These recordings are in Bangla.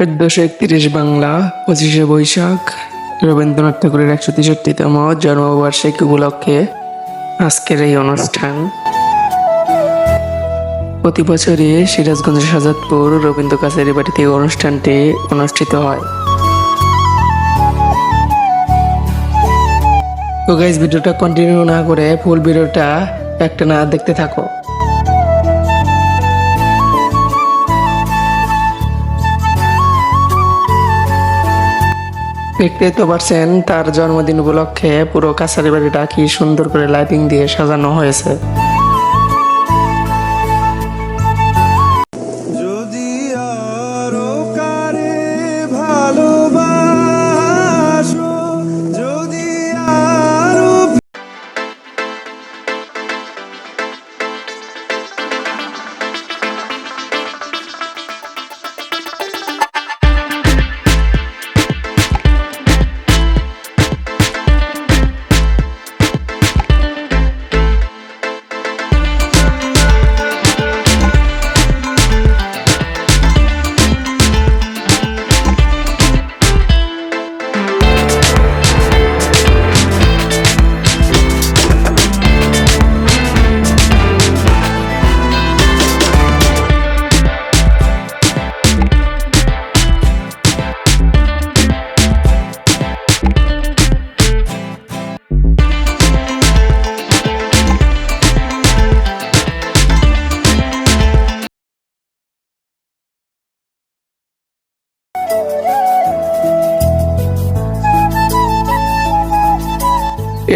চোদ্দশো একত্রিশ বাংলা, পঁচিশে বৈশাখ, রবীন্দ্রনাথ ঠাকুরের একশো তেষট্টিতম জন্মবার্ষিকী উপলক্ষে আজকের এই অনুষ্ঠান। প্রতি বছরই সিরাজগঞ্জ, সাজাদপুর, রবীন্দ্র কাছারি বাড়িতে অনুষ্ঠানটি অনুষ্ঠিত হয়। তো গাইজ ভিডিওটা কন্টিনিউ না করে ফুল ভিডিওটা একটা না দেখতে থাকো। দেখতেই তো পারছেন, তার জন্মদিন উপলক্ষে পুরো কাছারি বাড়িটা কি সুন্দর করে লাইটিং দিয়ে সাজানো হয়েছে।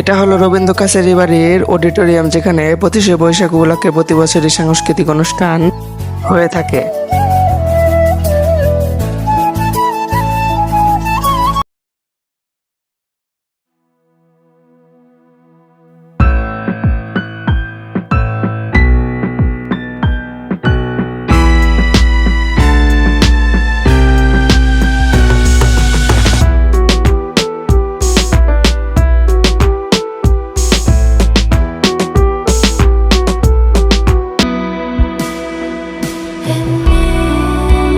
এটা হলো রবীন্দ্র কাছারি বাড়ির অডিটোরিয়াম, যেখানে পঁচিশে বৈশাখ উপলক্ষে প্রতি বছরই সাংস্কৃতিক অনুষ্ঠান হয়ে থাকে।